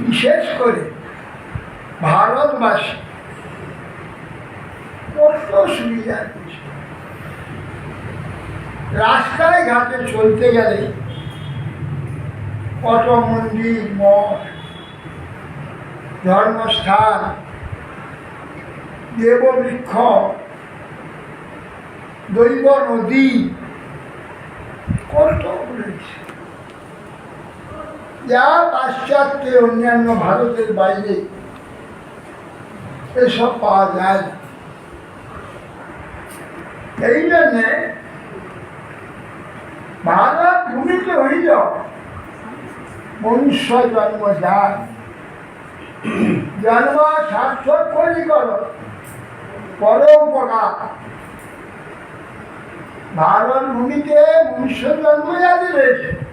বিশেষ করে ভারতবাসী কত রাস্তায় ঘাটে চলতে গেলে কত মন্দির মঠ, ধর্মস্থান, দেববৃক্ষ, দৈব নদী, কত রয়েছে। যা পাশ্চাত্যে অন্যান্য ভারতের বাইরে, এসব পাওয়া যায় না। এই জন্যে ভারত ভূমিতে হইল, মনুষ্য জন্ম যায়। জন্ম সার্থক করি কর পর উপকার। ভারত ভূমিতে মনুষ্য জন্ম যাতে রয়েছে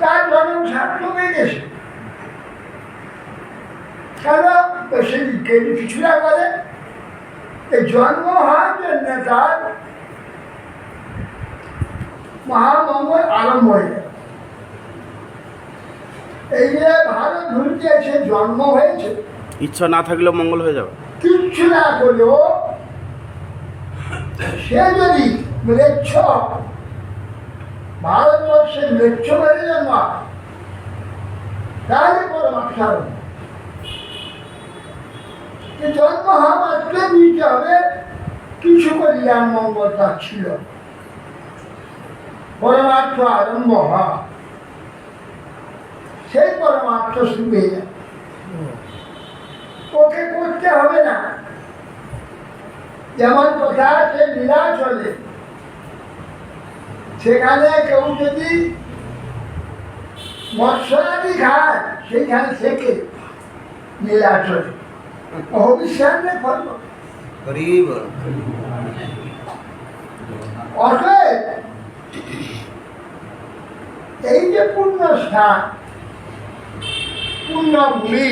তার জন্ম সার্থক হয়ে গেছে। কেন? তো সে কেউ কিছু না করে এই জন্ম হওয়ার জন্য তার মহামঙ্গল আরম্ভ হয়ে গেল এই যে ভারত ভূমিতে সে জন্ম হয়েছে ইচ্ছা না থাকলেও মঙ্গল হয়ে যাবে। কিচ্ছু না করলেও সে যদি ম্লেচ্ছ ভারতবর্ষে ম্লেচ্ছ মেরে জন্ম তাহলে হবে। যে জন্ম হওয়া মাত্র নিতে হবে, কিছু কল্যাণ মঙ্গল তার ছিল। পরমাত্ম আরম্ভ হওয়া সেই পরমাত্ম শুরু হয়ে যায় ওকে করতে হবে না। যেমন কথা আছে লীলা চলে। সেখানে কেউ যদি মৎস্যাদি খায় সেইখানে থেকে লীলা চলে অভিশ্বাসে ফল অতএব এই যে পূর্ণ স্থান পূর্ণভূমি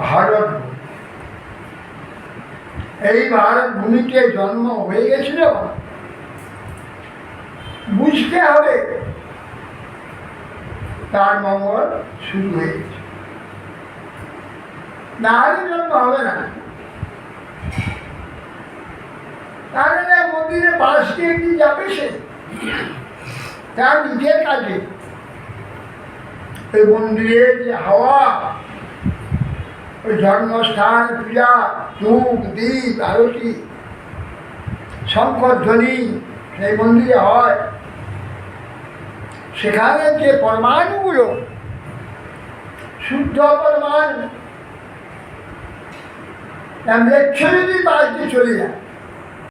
ভারত এই ভারত ভূমিতে জন্ম হয়ে গেছিল। বুঝতে হবে। তার মঙ্গল শুরু হয়ে গেছে। না হলে জন্ম হবে না। তাহলে মন্দিরে পাশ দিয়ে কি যাবে সে? তার নিজের কাজে। এই মন্দিরের যে হাওয়া, ওই জন্মস্থান, পূজা, ধূপ দ্বীপ আরতি, শঙ্কর ধ্বনি সেই মন্দিরে হয় সেখানে যে পরমাণুগুলো শুদ্ধ পরমাণু ম্লেচ্ছ যদি বাড়িতে চলে যায়